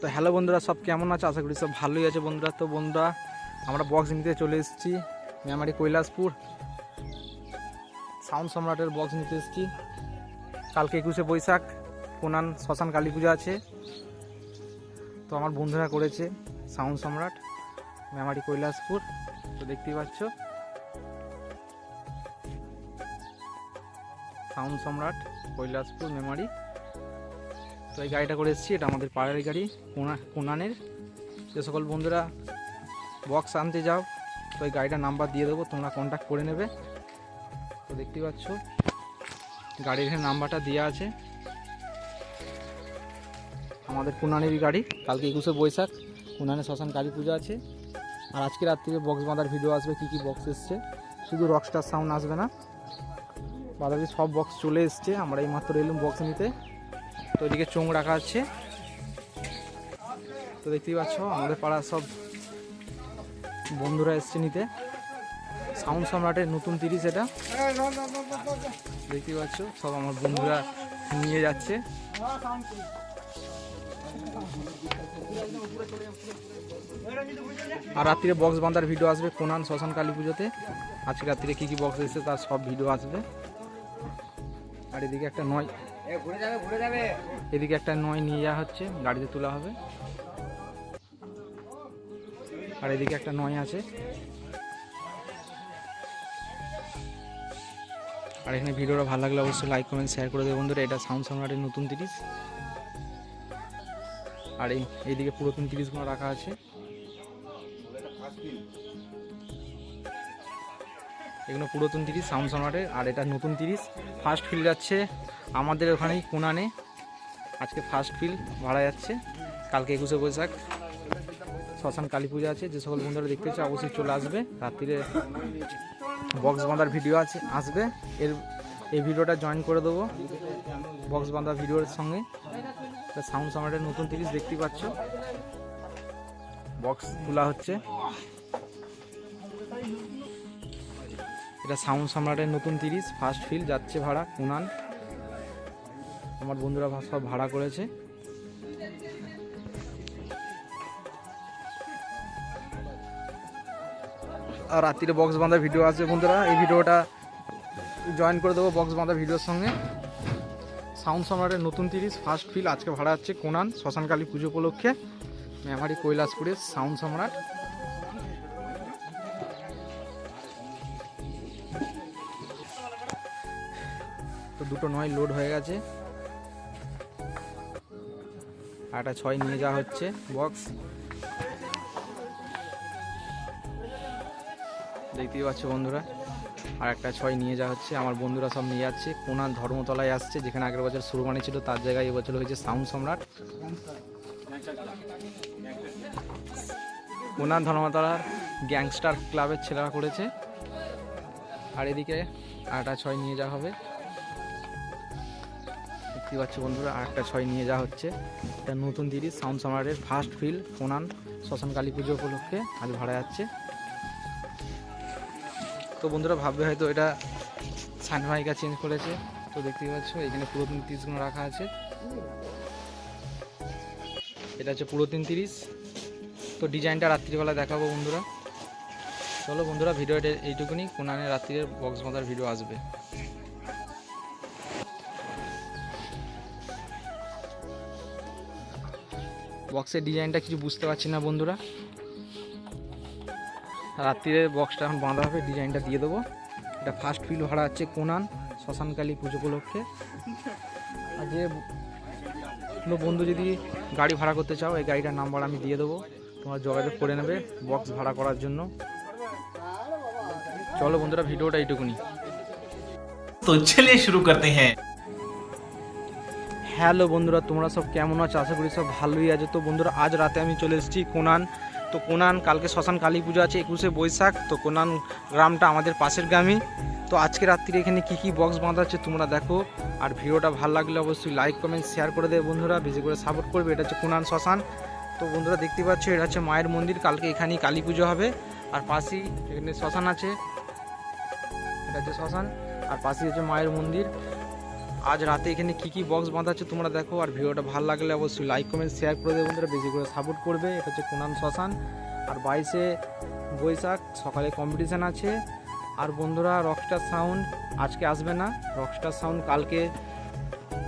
তো হ্যালো বন্ধুরা, সব কেমন আছে? আশা করি সব ভালোই আছে বন্ধুরা। তো বন্ধুরা, আমরা বক্স নিতে চলে এসেছি, মেমারি কৈলাসপুর। সাউন্ড সম্রাটের বক্স নিতে এসেছি। কালকে একুশে বৈশাখ কোনান শ্মশান কালী পূজা আছে। তো আমার বন্ধুরা করেছে সাউন্ড সম্রাট, মেমারি কৈলাসপুর। তো দেখতেই পাচ্ছ। সাউন্ড সম্রাট কৈলাসপুর, মেমারি। তো এই গাড়িটা করে এসেছি, এটা আমাদের পাড়ার গাড়ি, কোনা, কোনানের। যে সকল বন্ধুরা বক্স আনতে যাও, তো এই গাড়িটার নাম্বার দিয়ে দেবো, তোমরা কন্ট্যাক্ট করে নেবে। তো দেখতেই পাচ্ছ, গাড়ির নাম্বারটা দেওয়া আছে। আমাদের কুনানেরই গাড়ি, কালকে একুশে বৈশাখ, কুনানে শ্মশান কালী পুজো আছে। আর আজকে রাত্রিরে বক্স বাঁধার ভিডিও আসবে, কী কী বক্স এসছে। শুধু রকস্টার সাউন্ড আসবে না। বাদাবি সব বক্স চলে এসছে, আমরা এই মাত্র এলুম বক্স নিতে। তো এদিকে চোং রাখা আছে। তো দেখতেই পাচ্ছ, আমাদের পাড়ার সব বন্ধুরা এসছে নিতে। সাউন্ড সম্রাটের নতুন তিরিশ এটা। দেখতেই পাচ্ছ, সব আমার বন্ধুরা নিয়ে যাচ্ছে। আর রাত্রিরে বক্স বাঁধার ভিডিও আসবে কোনান শ্মশান কালী পুজোতে। আজকে রাত্রিরে কী কী বক্স এসেছে তার সব ভিডিও আসবে। আর এদিকে একটা নয় এদিকে একটা নয় নিয়ে যাওয়া হচ্ছে, গাড়িতে তোলা হবে। আর এদিকে একটা নয় আছে। আর এখানে ভিডিওটা ভালো লাগলে অবশ্যই লাইক কমেন্ট শেয়ার করে দেবে বন্ধুরা। এটা সাউন্ড সম্রাটের নতুন তিরিশ। আর এই, এইদিকে পুরাতন তিরিশগুলো রাখা আছে। এগুলো পুরাতন তিরিশ, সাউন্ড সম্রাটের আর এটা নতুন তিরিশ। ফার্স্ট ফিল যাচ্ছে আমাদের ওখানেই কোনানে আজকে ফার্স্ট ফিল ভাড়া যাচ্ছে। কালকে একুশে বৈশাখ। শ্মশান কালী পূজা আছে। যে সকল বন্ধুরা দেখতে চাও, অবশ্যই চলে আসবে। রাত্রিরে বক্স বাঁধার ভিডিও আছে, আসবে। এর, এই ভিডিওটা জয়েন করে দেবো বক্স বাঁধা ভিডিওর সঙ্গে। সাউন্ড সামারের নতুন তিরিশ দেখতেই পাচ্ছ। বক্স তোলা হচ্ছে। এটা সাউন্ড সম্রাটের নতুন তিরিশ, ফার্স্ট ফিল, যাচ্ছে ভাড়া কুনান আমার বন্ধুরা সব ভাড়া করেছে। আর রাত্রিরে বক্স বাঁধার ভিডিও আছে বন্ধুরা। এই ভিডিওটা জয়েন করে দেবো বক্স বাঁধা ভিডিওর সঙ্গে। সাউন্ড সম্রাটের নতুন তিরিশ, ফার্স্ট ফিল, আজকে ভাড়া হচ্ছে কোনান, শ্মশানকালী পুজো উপলক্ষে। মেমারি কৈলাসপুরের সাউন্ড সম্রাট। দুটো নয় লোড হয়ে গেছে। একটা ছয় নিয়ে যাওয়া হচ্ছে বক্স দেখতেই পাচ্ছ বন্ধুরা, আর একটা ছয় নিয়ে যাওয়া হচ্ছে। আমার বন্ধুরা সব নিয়ে যাচ্ছে। কোনার ধর্মতলায় আসছে, যেখানে আগের বছর সুরবানি ছিল, তার জায়গায় এবছর হয়েছে সাউন্ড সম্রাট। কোনার ধর্মতলার গ্যাংস্টার ক্লাবের ছেলেরা করেছে। আর এদিকে আরেকটা ছয় নিয়ে যাওয়া হবে। দেখতে পাচ্ছ বন্ধুরা আরেকটা ছয় নিয়ে যাওয়া হচ্ছে। এটা নতুন তিরিশ, সাউন্ড সামারের ফার্স্ট ফিল কোনান শ্মশান কালী পুজো উপলক্ষে আজ ভাড়া যাচ্ছে। তো বন্ধুরা, ভাববে হয়তো এটা সানমাইকা চেঞ্জ করেছে। তো দেখতেই পাচ্ছ, এখানে পুরাতন তিরিশগুলো রাখা আছে। এটা হচ্ছে পুরাতন তিরিশ। তো ডিজাইনটা রাত্রিবেলা দেখাবো বন্ধুরা। চলো বন্ধুরা, ভিডিওটা এইটুকুনি। কোনানে রাত্রির বক্স বাঁধার ভিডিও আসবে। বক্সের ডিজাইনটা কিছু বুঝতে পারছি না বন্ধুরা। রাত্রিরে বক্সটা এখন বাঁধা হবে ডিজাইনটা দিয়ে দেবো। এটা ফার্স্ট ফিল ভাড়া হচ্ছে কোনান শ্মশানকালী পুজো উপলক্ষে। আর যে কোনো বন্ধু যদি গাড়ি ভাড়া করতে চাও, এই গাড়িটার নাম্বার আমি দিয়ে দেবো। তোমার যোগাযোগ করে নেবে বক্স ভাড়া করার জন্য। চলো বন্ধুরা, ভিডিওটা এইটুকুনি। তো চলে শুরু করতে হ্যাঁ। হ্যালো বন্ধুরা, তোমরা সব কেমন আছো? আশা করি সব ভালোই আছে। তো বন্ধুরা, আজ রাতে আমি চলে এসেছি কোনান। তো কোনান, কালকে শ্মশান কালী পুজো আছে, একুশে বৈশাখ। তো কোনান গ্রামটা আমাদের পাশের গ্রামই। তো আজকে রাত্রিরে এখানে কী কী বক্স বাঁধাচ্ছে তোমরা দেখো। আর ভিডিওটা ভালো লাগলে অবশ্যই লাইক কমেন্ট শেয়ার করে দেবে বন্ধুরা। বেশি করে সাপোর্ট করবে, এটা হচ্ছে কোনান শ্মশান। তো বন্ধুরা, দেখতে পাচ্ছ, এটা হচ্ছে মায়ের মন্দির। কালকে এখানেই কালী পুজো হবে। আর পাশেই এখানে শ্মশান আছে। এটা হচ্ছে শ্মশান। আর পাশেই হচ্ছে মায়ের মন্দির। আজ রাতে এখানে কি কি বক্স বাঁধাচ্ছে তোমরা দেখো, আর ভিডিওটা ভালো লাগলে অবশ্যই লাইক কমেন্ট শেয়ার করে দেবে বন্ধুরা, বেশি করে সাপোর্ট করবে। এটা হচ্ছে কোনান শ্মশান, আর বাইশে বৈশাখ সকালে কম্পিটিশান আছে। আর বন্ধুরা রকস্টার সাউন্ড আজকে আসবে না। রকস্টার সাউন্ড কালকে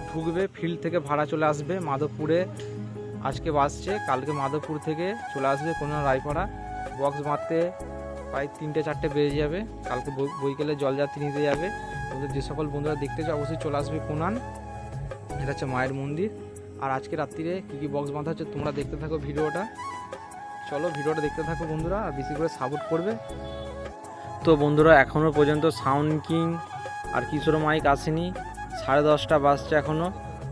ঢুকবে ফিল্ড থেকে ভাড়া চলে আসবে মাধবপুরে। আজকে বাসছে কালকে মাধবপুর থেকে চলে আসবে কোনো রায়পাড়া। বক্স বাঁধতে প্রায় তিনটে, চারটে বেজে যাবে। কালকে বৈকালে জলযাত্রী নিতে যাবে। ওদের যে সকল বন্ধুরা দেখতে চাও, অবশ্যই চলে আসবে কোনান। এটা হচ্ছে মায়ের মন্দির। আর আজকে রাত্রিরে কী কী বক্স বাঁধা হচ্ছে তোমরা দেখতে থাকো ভিডিওটা। চলো ভিডিওটা দেখতে থাকো বন্ধুরা, আর বেশি করে সাপোর্ট করবে। তো বন্ধুরা এখনও পর্যন্ত সাউন্ড কিং আর কিশোর মাইক আসেনি। সাড়ে দশটা বাজছে এখনও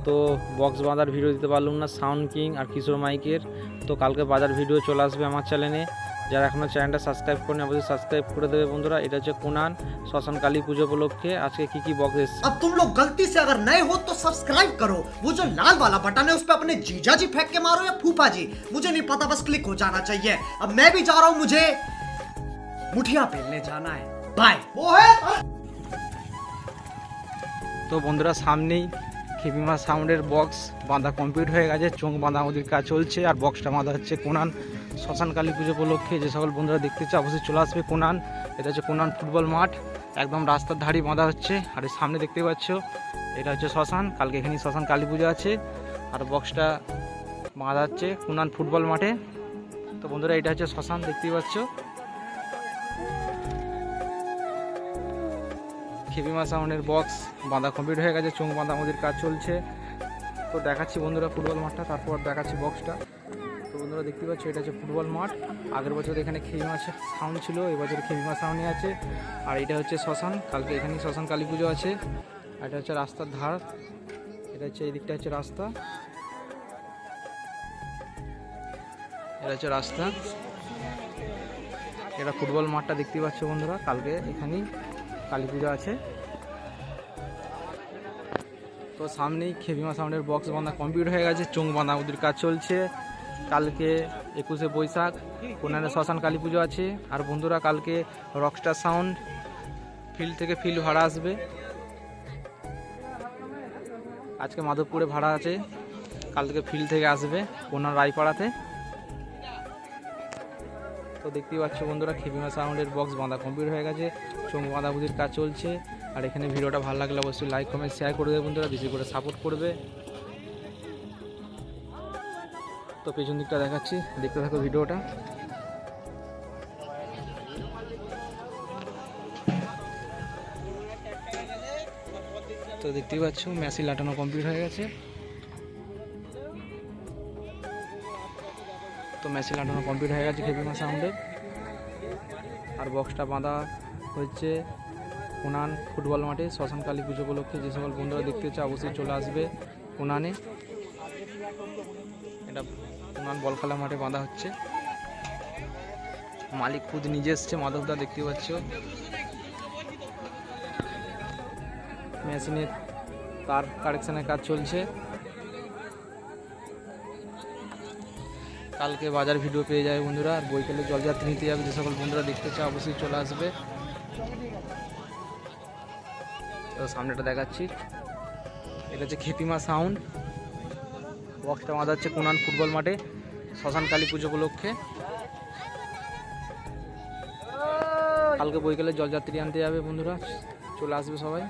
তো বক্স বাঁধার ভিডিও দিতে পারলাম না সাউন্ড কিং আর কিশোর মাইকের। তো কালকে বাজার ভিডিও চলে আসবে আমার চ্যানেলে যারা এখনও চ্যানেলটা সাবস্ক্রাইব করেনি অবশ্যই সাবস্ক্রাইব করে দেবে বন্ধুরা এটা হচ্ছে কোনান শ্মশান কালী পুজো উপলক্ষে আজকে কী কী বক্স এসছে अब तुम लोग गलती से अगर नए हो तो सब्सक्राइब करो वो जो लाल वाला बटन है उस पर अपने जीजा जी फेंक के मारो या फूफा जी मुझे नहीं पता बस क्लिक हो जाना चाहिए अब मैं भी जा रहा हूं मुझे मुठिया पेलने जाना है बाय वो है তো বন্ধুরা সামনেই খেপিমা সাউন্ডের বক্স বাঁধা কমপ্লিট হয়ে গেছে চোখ বাঁধা আমাদের কাজ চলছে আর বক্সটা বাঁধা হচ্ছে কোনান শ্মশান কালী পুজো উপলক্ষে যে সকল বন্ধুরা দেখতে চায়, অবশ্যই চলে আসবে কোনান। এটা হচ্ছে কোনান ফুটবল মাঠ। একদম রাস্তার ধারেই বাঁধা হচ্ছে। আর সামনে দেখতে পাচ্ছ, এটা হচ্ছে শ্মশান। কালকে এখানে শ্মশান কালী পুজো আছে। আর বক্সটা বাঁধা হচ্ছে কোনান ফুটবল মাঠে। তো বন্ধুরা, এটা হচ্ছে শ্মশান, দেখতেই পাচ্ছ। খেপিমা সাউন্ডের বক্স, বাঁধা কমপ্লিট হয়ে গেছে চোখ বাঁধা আমাদের কাজ চলছে। তো দেখাচ্ছি বন্ধুরা ফুটবল মাঠটা, তারপর দেখাচ্ছি বক্সটা। তো বন্ধুরা দেখতে পাচ্ছ, এটা হচ্ছে ফুটবল মাঠ। আগের বছর এখানে খেপিমা সাউন্ড ছিল, এবছর খেপিমা সাউন্ডে আছে। আর এটা হচ্ছে শ্মশান, কালকে এখানে শ্মশান কালী পুজো আছে। আর এটা হচ্ছে রাস্তার ধার, এটা হচ্ছে এই দিকটা হচ্ছে রাস্তা। এটা হচ্ছে রাস্তা। এটা ফুটবল মাঠটা দেখতে পাচ্ছ বন্ধুরা, কালকে এখানেই কালী পুজো আছে। তো সামনেই খেপিমা সাউন্ডের বক্স বাঁধা কমপ্লিট হয়ে গেছে, চোখ বাঁধা, ওদের কাজ চলছে। কালকে একুশে বৈশাখ কোনারে শ্মশান কালী পুজো আছে। আর বন্ধুরা, কালকে রকস্টার সাউন্ড ফিল্ড থেকে ফিল্ড ভাড়া আসবে। আজকে মাধবপুরে ভাড়া আছে। কাল থেকে ফিল্ড থেকে আসবে কোনার রায়পাড়াতে। তো দেখতেই পাচ্ছ বন্ধুরা খেপিমা সাউন্ডের বক্স বাঁধা কমপ্লিট হয়ে গেছে। চোখ বাঁধা বুঝির কাজ চলছে। আর এখানে ভিডিওটা ভালো লাগলে অবশ্যই লাইক কমেন্ট শেয়ার করে দেবে বন্ধুরা। বেশি করে সাপোর্ট করবে। তো পেছন দিকটা দেখাচ্ছি। দেখতে থাকো ভিডিওটা। তো দেখতেই পাচ্ছ, মেশিন লাটানো কমপ্লিট হয়ে গেছে। তো মেশিন লাটানো কমপ্লিট হয়ে গেছে খেপিমা সাউন্ডের আর বক্সটা বাঁধা হচ্ছে কোনান ফুটবল মাঠে, শ্মশান কালী পুজো উপলক্ষে। যে সকল বন্ধুরা দেখতে চায় অবশ্যই চলে আসবে এটা কোনান বল খেলা মাঠে বাঁধা হচ্ছে। মালিক খুদ নিজে এসছে, মাধবদা দেখতে পাচ্ছ। মেশিনের তার কারেকশনের কাজ চলছে। কালকে বাজার ভিডিও পেয়ে যাবে বন্ধুরা, আর বৈকালে জলযাত্রী নিতে যাবে যে সকল বন্ধুরা দেখতে চায়, অবশ্যই চলে আসবে। তো সামনেটা দেখাচ্ছি। এটা হচ্ছে খেপিমা সাউন্ড। বক্সটা বাঁধা হচ্ছে কোনান ফুটবল মাঠে। শ্মশান কালী পুজো উপলক্ষে। কালকে বৈকালে জলযাত্রী আনতে যাবে বন্ধুরা, চলে আসবে সবাই।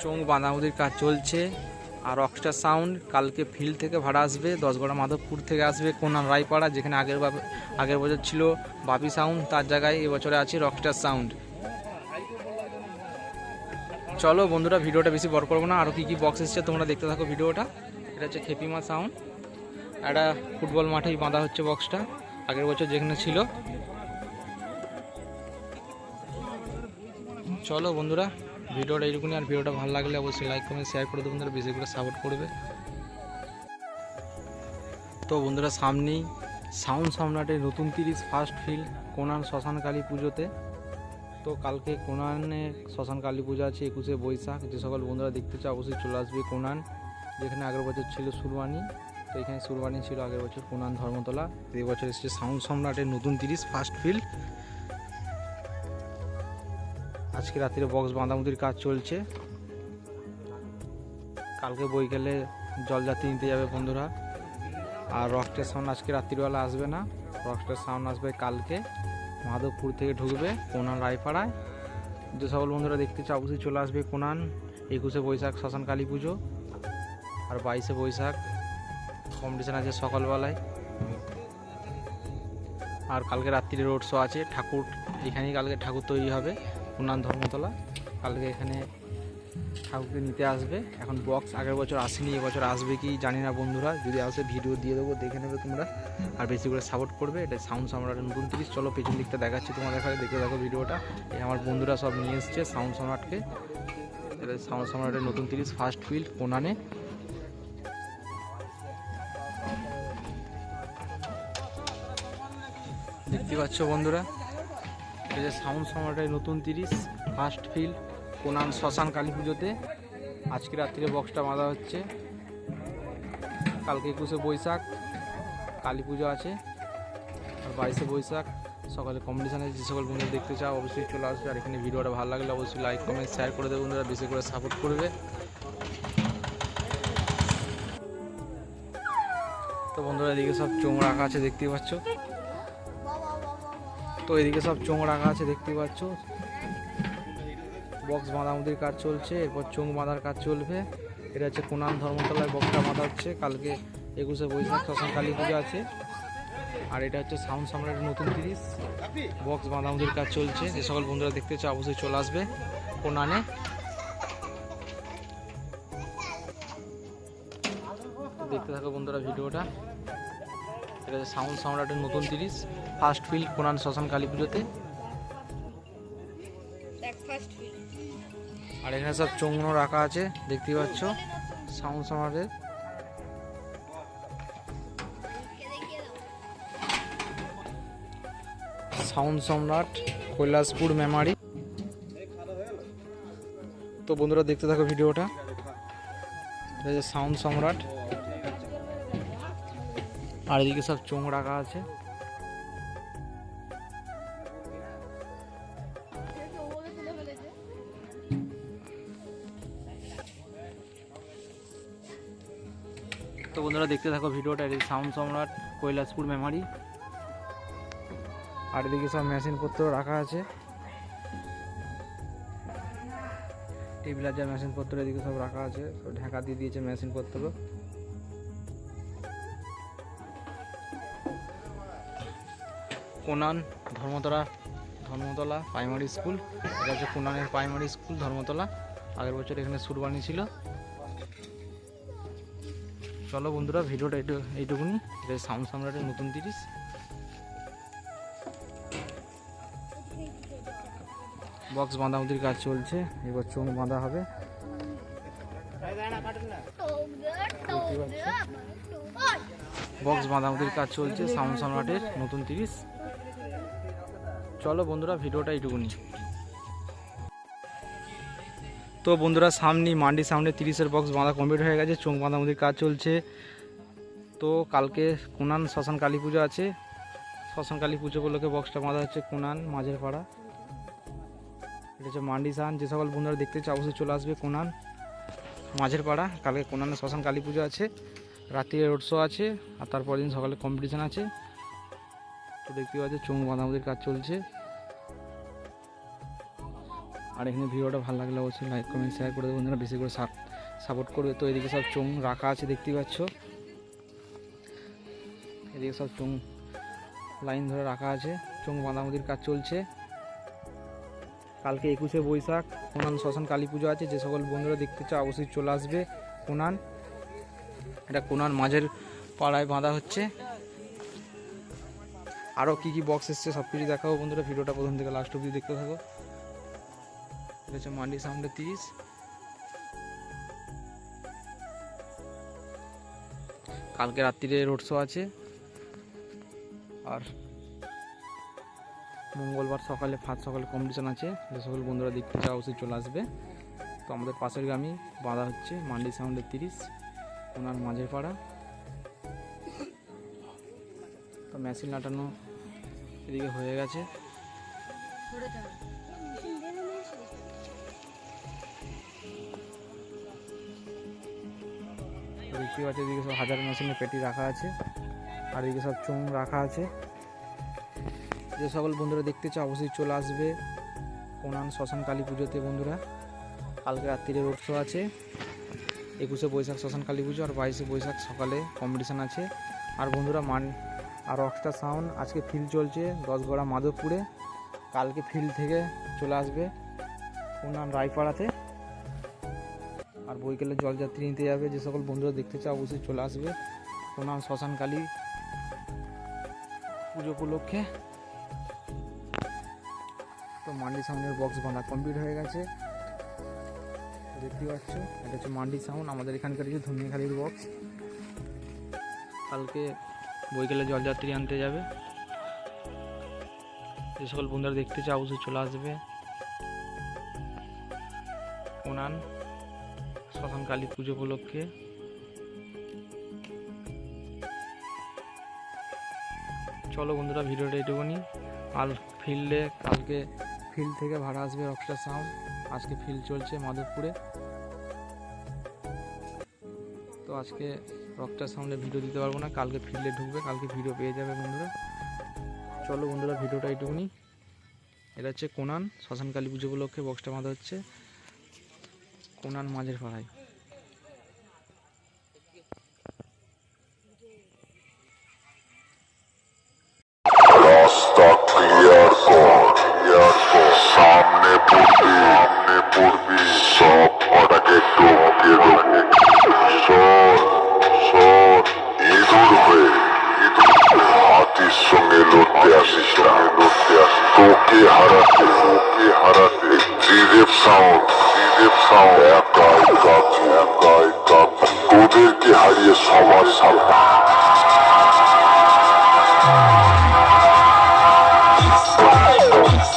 চোখ বাঁধামুদির কাজ চলছে, আর রকস্টার সাউন্ড কালকে ফিল্ড থেকে ভাড়া আসবে, দশগড়া মাধবপুর থেকে আসবে, কোনান রায়পাড়া, যেখানে আগের বার- আগের বছর ছিল বাপি সাউন্ড তার জায়গায় এবছরে আছে রকস্টার সাউন্ড চলো বন্ধুরা, ভিডিওটা বেশি বড় করব না আরও কী কী বক্স এসছে তোমরা দেখতে থাকো ভিডিওটা। এটা হচ্ছে খেপিমা সাউন্ড একটা ফুটবল মাঠেই বাঁধা হচ্ছে বক্সটা, আগের বছর যেখানে ছিল। চলো বন্ধুরা, ভিডিওটা এইরকমই আর ভিডিওটা ভালো লাগলে অবশ্যই লাইক কমেন্ট শেয়ার করে দেবো বন্ধুরা, বেশি করে সাপোর্ট করবে। তো বন্ধুরা, সামনেই সাউন্ড সম্রাটের নতুন তিরিশ ফার্স্ট ফিল কোনান শ্মশান কালী পুজোতে। তো কালকে কোনানে শ্মশান কালী পুজো আছে, একুশে বৈশাখ, যে সকল বন্ধুরা দেখতে চায় অবশ্যই চলে আসবে কোনান, যেখানে আগের বছর ছিল সুরবানি তো এখানে সুরবানি ছিল আগের বছর কোনান ধর্মতলা এই বছর এসেছে সাউন্ড সম্রাটের নতুন তিরিশ, ফার্স্ট ফিল্ড। আজকে রাত্রে বক্স বাঁধামুদির কাজ চলছে। কালকে বৈকালে জলযাত্রী নিতে যাবে বন্ধুরা। আর রক্সটের সাউন্ড আজকে রাত্রিবেলা আসবে না। রক্সটের সাউন্ড আসবে কালকে। মাধবপুর থেকে ঢুকবে কোনান রায়পাড়ায়। যে সকল বন্ধুরা দেখতে অবশ্যই চলে আসবে কোনান একুশে বৈশাখ, শ্মশান কালী পুজো। আর বাইশে বৈশাখ কম্পিটিশান আছে সকালবেলায়। আর কালকে রাত্রিরে রোড শো আছে, ঠাকুর, এখানেই কালকে ঠাকুর তৈরি হবে কোনান ধর্মতলা। কালকে এখানে ঠাকুরকে নিতে আসবে। এখন বক্স আগের বছর আসেনি, এবছর আসবে কি জানি না বন্ধুরা। যদি আসে ভিডিও দিয়ে দেবো, দেখে নেবে তোমরা। আর বেশি করে সাপোর্ট করবে, এটা সাউন্ড সম্রাটের নতুন তিরিশ। চলো পেছন দিকটা দেখাচ্ছি তোমাদের এখানে দেখে দেখো ভিডিওটা এই আমার বন্ধুরা সব নিয়ে এসছে সাউন্ড সম্রাটকে। সাউন্ড সম্রাটের নতুন তিরিশ ফার্স্ট ফিল্ড কোনানে দেখতে পাচ্ছ বন্ধুরা? এটা যে সাউন্ড সম্রাটের নতুন তিরিশ ফার্স্ট ফিল্ড কোনান শ্মশান কালী পুজোতে। আজকে রাত্রিরে বক্সটা বাঁধা হচ্ছে। কালকে একুশে বৈশাখ, কালী পুজো আছে। আর বাইশে বৈশাখ, সকালে কম্পিটিশানে যে সকল বন্ধুরা দেখতে চাও, অবশ্যই চলে আসবে। আর এখানে ভিডিওটা ভালো লাগলে অবশ্যই লাইক কমেন্ট শেয়ার করে দেবে বন্ধুরা, বেশি করে সাপোর্ট করবে। তো বন্ধুরা, এদিকে সব চোঙ রাখা আছে, দেখতেই পাচ্ছ। তো এদিকে সব চোঙ রাখা আছে দেখতে পাচ্ছ। বক্স বাঁধামুদির কাজ চলছে, এরপর চোঙ বাঁধার কাজ চলবে। এটা হচ্ছে কোনান ধর্মতলায় বক্সটা বাঁধা হচ্ছে কালকে একুশে বৈশাখ শ্মশান কালী পুজো আছে। আর এটা হচ্ছে সাউন্ড সম্রাটের নতুন তিরিশ। বক্স বাঁধামুদির কাজ চলছে, যে সকল বন্ধুরা দেখতে চাও, অবশ্যই চলে আসবে কোনানে। দেখতে থাকো বন্ধুরা ভিডিওটা। এটা হচ্ছে সাউন্ড সম্রাটের নতুন তিরিশ ফার্স্ট ফিল্ড কোনান শ্মশান কালী পুজোতে আর এখানে সব চৌমনো রাখা আছে দেখতেই পাচ্ছ? সাউন্ড সমাজের সাউন্ড সম্রাট কৈলাসপুর মেমারি। তো বন্ধুরা দেখতে থাকো ভিডিওটা। সাউন্ড সম্রাট। আর এদিকে সব চোঙ রাখা আছে। তো বন্ধুরা দেখতে থাকো ভিডিওটা, এটা সাউন্ড সম্রাট কৈলাসপুর মেমারি। আর এদিকে সব মেশিনপত্র রাখা আছে। টেবিলার যা মেশিনপত্র এদিকে সব রাখা আছে ঢাকা দিয়ে দিয়েছে মেশিনপত্র Conan Dharmatala Dharmatala primary school এটা হচ্ছে কোনানের প্রাইমারি স্কুল ধর্মতলা। আগের বছর এখানে সুরবানি ছিল। চলো বন্ধুরা, ভিডিওটা একটু এইটুকুনি। এটা সাউন্ড সম্রাটের নতুন তিরিশ। বক্স বাঁধামুদির কাজ চলছে। এবার চোখ বাঁধা হবে। বক্স বাঁধামুদির কাজ চলছে, সাউন্ড সম্রাটের নতুন তিরিশ। চলো বন্ধুরা, ভিডিওটা এইটুকুনি। তো বন্ধুরা, সামনে মান্ডি সামনে তিরিশের বক্স বাঁধা কমপ্লিট হয়ে গেছে, চোখ বাঁধা বাঁধামুদির কাজ চলছে। তো কালকে কোনান শ্মশান কালী পুজো আছে। শ্মশান কালী পুজো উপলক্ষে বক্সটা বাঁধা হচ্ছে কোনান, মাঝের পাড়া। এটা হচ্ছে মান্ডি সান, যে সকল বন্ধুরা দেখতে চাও অবশ্যই চলে আসবে কোনান মাঝের পাড়া। কালকে কোনানে শ্মশান কালী পুজো আছে। রাত্রিরে রোড শো আছে, আর তারপর দিন সকালে কম্পিটিশান আছে। তো দেখতে পাচ্ছি চোখ বাঁধামুদির কাজ চলছে। আর এখানে ভিডিওটা ভালো লাগলে অবশ্যই লাইক কমেন্ট শেয়ার করে দেবো বন্ধুরা, বেশি করে সাপোর্ট করবে। তো এদিকে সব চোং রাখা আছে দেখতেই পাচ্ছ। এদিকে সব চোং লাইন ধরে রাখা আছে। চোং বাঁধামুদির কাজ চলছে। কালকে একুশে বৈশাখ, কোনান শ্মশান কালী পুজো আছে। যে সকল বন্ধুরা দেখতে চাও, অবশ্যই চলে আসবে কোনান। এটা কোনান মাঝের পাড়ায় বাঁধা হচ্ছে। আরও কী কী বক্স এসছে সব কিছু দেখাবো বন্ধুরা। ভিডিওটা প্রথম থেকে লাস্ট অবধি দেখতে থাকো। হচ্ছে মান্ডি সাউন্ডে তিরিশ। কালকে রাত্রিরে রোড শো আছে। আর মঙ্গলবার সকালে ফার্স্ট সকালে কম্পিটিশন আছে। যে সকল বন্ধুরা দেখতে চাও অবশ্যই চলে আসবে। তো আমাদের পাশের গ্রামই বাঁধা হচ্ছে মান্ডি সাউন্ডের তিরিশ। ওনার মাঝের পাড়া। মেশিন লাটানো এদিকে হয়ে গেছে। দেখতে পাচ্ছি এদিকে সব হাজার মেশিনের পেটি রাখা আছে, আর এদিকে সব চোং রাখা আছে। যে সকল বন্ধুরা দেখতে চাও, অবশ্যই চলে আসবে কোনান শ্মশান কালী পুজোতে বন্ধুরা। কালকে রাত্রিরে শো আছে, একুশে বৈশাখ শ্মশান কালী পুজো আর বাইশে বৈশাখ সকালে কম্পিটিশান আছে। আর বন্ধুরা মান আর রকস্টার সাউন্ড আজকে ফিল্ড চলছে দশগড়া মাধবপুরে। কালকে ফিল্ড থেকে চলে আসবে কোনান রায়পাড়াতে। আর বৈকালে জলযাত্রী নিতে যাবে। যে সকল বন্ধুরা দেখতে চাও, অবশ্যই চলে আসবে। কোনান শ্মশান কালী পুজো উপলক্ষে। তো মান্ডি সাউন্ডের বক্স বাঁধা কমপ্লিট হয়ে গেছে। দেখতে পাচ্ছ, এটা হচ্ছে মান্ডি সাউন্ড আমাদের এখানকার যে ধনিয়াখালির বক্স কালকে বৈকালে জলযাত্রী আনতে যাবে। যে সকল বন্ধুরা দেখতে চাও, অবশ্যই চলে আসবে। কোনান শ্মশান কালী পুজো উপলক্ষে। চলো বন্ধুরা, ভিডিওটা এটুকুনি। আর ফিল্ডে কালকে ফিল্ড থেকে ভাড়া আসবে রকস্টার সাউন্ড আজকে ফিল্ড চলছে মাধবপুরে। তো আজকে রকস্টার সামনে ভিডিও দিতে পারব না, কালকে ফিল্ডে ঢুকবে, কালকে ভিডিও পেয়ে যাবে বন্ধুরা। চলো বন্ধুরা, ভিডিওটা এইটুকুনি। এটা হচ্ছে কোনান, শ্মশান কালী পুজো উপলক্ষে বক্সটা বাঁধা হচ্ছে। কোনান মাঝের পাড়ায়।